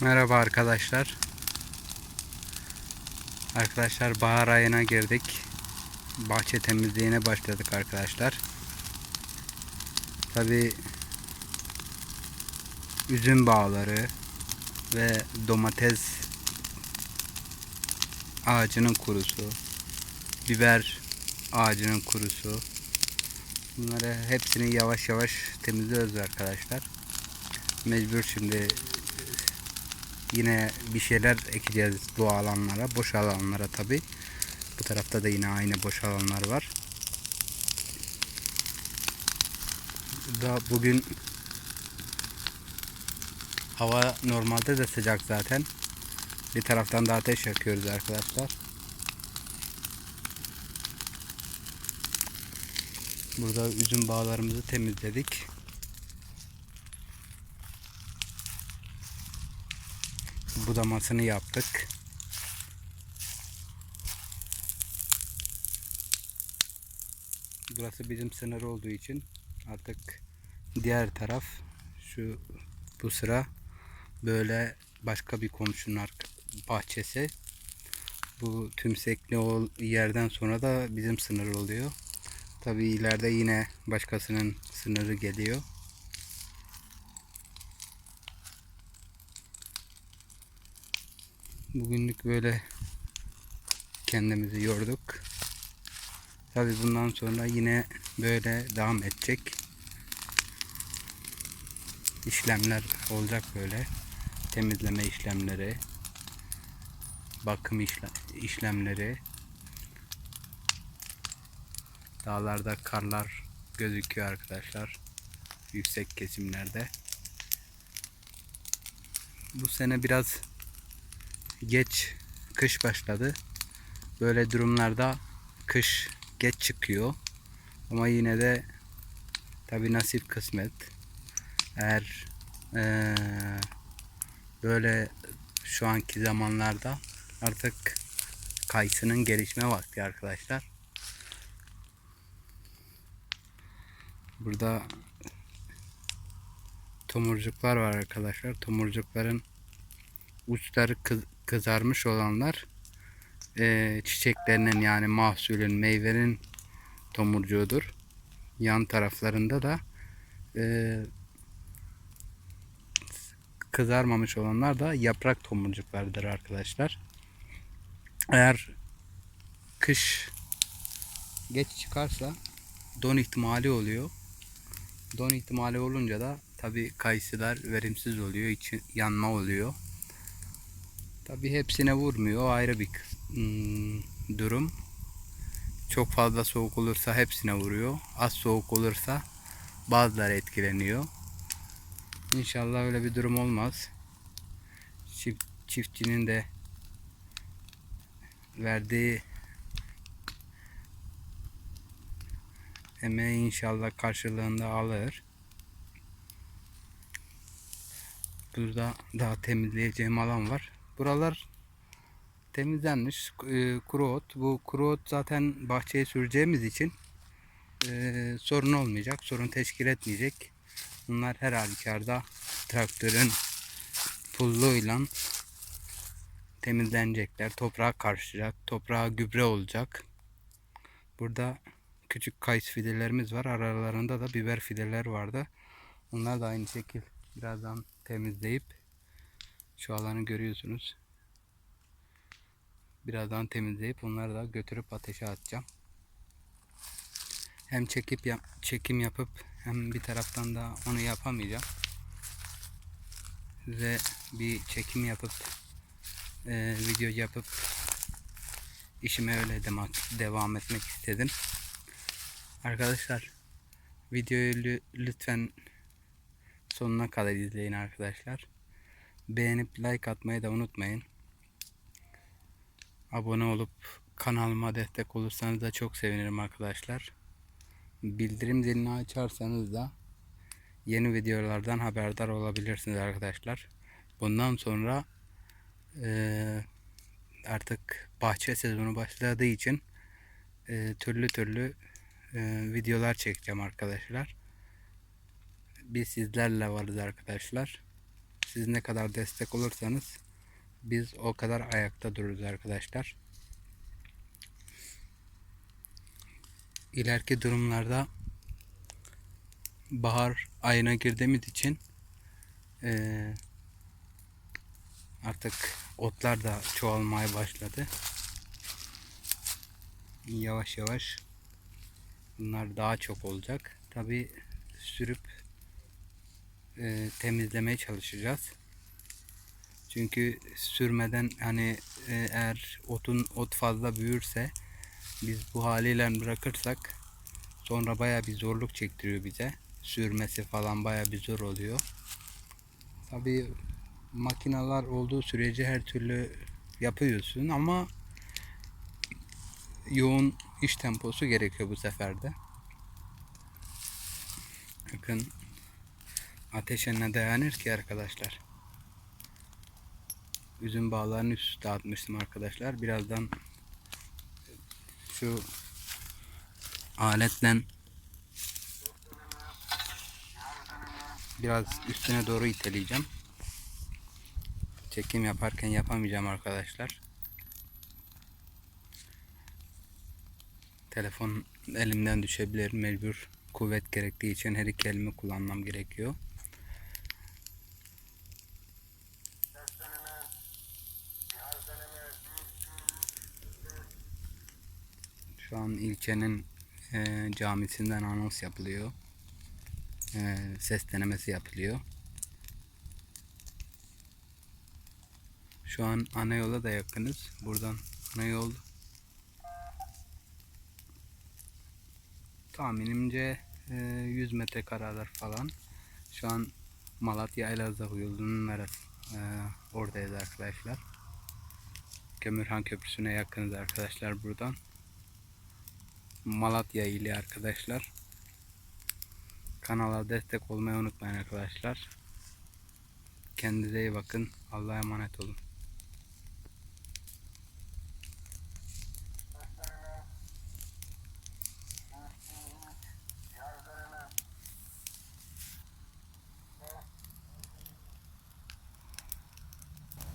Merhaba arkadaşlar. Arkadaşlar bahar ayına girdik. Bahçe temizliğine başladık arkadaşlar. Tabi üzüm bağları ve domates ağacının kurusu, biber ağacının kurusu. Bunları hepsini yavaş yavaş temizliyoruz arkadaşlar. Mecbur şimdi yine bir şeyler ekeceğiz bu alanlara, boş alanlara tabi. Bu tarafta da yine aynı boş alanlar var. Da bugün hava normalde de sıcak zaten. Bir taraftan da ateş yakıyoruz arkadaşlar. Burada üzüm bağlarımızı temizledik. Budamasını yaptık. Burası bizim sınır olduğu için artık diğer taraf şu bu sıra böyle başka bir komşunun bahçesi. Bu tümsekli o yerden sonra da bizim sınır oluyor. Tabi ileride yine başkasının sınırı geliyor. Bugünlük böyle kendimizi yorduk. Tabi bundan sonra yine böyle devam edecek. işlemler olacak böyle. Temizleme işlemleri, bakım işle- işlemleri. Dağlarda karlar gözüküyor arkadaşlar. Yüksek kesimlerde. Bu sene biraz geç kış başladı. Böyle durumlarda kış geç çıkıyor. Ama yine de tabi nasip kısmet. Eğer eee, böyle şu anki zamanlarda artık kayısının gelişme vakti arkadaşlar. Burada tomurcuklar var arkadaşlar. Tomurcukların uçları kızarmış olanlar eee, çiçeklerinin yani mahsulün meyvenin tomurcuğudur. Yan taraflarında da eee, kızarmamış olanlar da yaprak tomurcuklardır arkadaşlar. Eğer kış geç çıkarsa don ihtimali oluyor. Don ihtimali olunca da tabi kayısılar verimsiz oluyor, içi yanma oluyor. Tabi hepsine vurmuyor. O ayrı bir hmm, durum. Çok fazla soğuk olursa hepsine vuruyor. Az soğuk olursa bazıları etkileniyor. İnşallah öyle bir durum olmaz. Çift, çiftçinin de verdiği emeği inşallah karşılığında alır. Burada daha temizleyeceğim alan var. Buralar temizlenmiş e, kuru ot. Bu kuru ot zaten bahçeye süreceğimiz için e, sorun olmayacak. Sorun teşkil etmeyecek. Bunlar her halükarda traktörün pulluyla temizlenecekler. Toprağa karışacak. Toprağa gübre olacak. Burada küçük kayısı fidelerimiz var. Aralarında da biber fideler vardı. Onlar da aynı şekil birazdan temizleyip şu alanı görüyorsunuz. Birazdan temizleyip onları da götürüp ateşe atacağım. Hem çekip yap, çekim yapıp hem bir taraftan da onu yapamayacağım. Size bir çekim yapıp e, video yapıp işime öyle dema- devam etmek istedim. Arkadaşlar videoyu lü- lütfen sonuna kadar izleyin arkadaşlar. Beğenip like atmayı da unutmayın. Abone olup kanalıma destek olursanız da çok sevinirim arkadaşlar. Bildirim zilini açarsanız da yeni videolardan haberdar olabilirsiniz arkadaşlar. Bundan sonra eee, artık bahçe sezonu başladığı için eee, türlü türlü eee, videolar çekeceğim arkadaşlar. Biz sizlerle varız arkadaşlar. Siz ne kadar destek olursanız biz o kadar ayakta dururuz arkadaşlar. İleriki durumlarda bahar ayına girdiğimiz için eee, artık otlar da çoğalmaya başladı. Yavaş yavaş bunlar daha çok olacak. Tabi sürüp eee, temizlemeye çalışacağız. Çünkü sürmeden hani e, eğer otun ot fazla büyürse biz bu haliyle bırakırsak sonra baya bir zorluk çektiriyor bize. Sürmesi falan baya bir zor oluyor. Tabi makineler olduğu sürece her türlü yapıyorsun ama yoğun iş temposu gerekiyor bu seferde. Bakın ateşe ne dayanır ki arkadaşlar. Üzüm bağlarını üst üste atmıştım arkadaşlar. Birazdan şu aletle biraz üstüne doğru iteleyeceğim. Çekim yaparken yapamayacağım arkadaşlar. Telefon elimden düşebilir mecbur. Kuvvet gerektiği için her iki elimi kullanmam gerekiyor. Şu an ilçenin e, camisinden anons yapılıyor. E, ses denemesi yapılıyor. Şu an ana yola da yakınız. Buradan ana yol tahminimce e, 100 metre karalar falan. Şu an Malatya Elazığ yolunun arası e, oradayız arkadaşlar. Kömürhan Köprüsü'ne yakınız arkadaşlar buradan. Malatya ili arkadaşlar. Kanala destek olmayı unutmayın arkadaşlar. Kendinize iyi bakın. Allah'a emanet olun.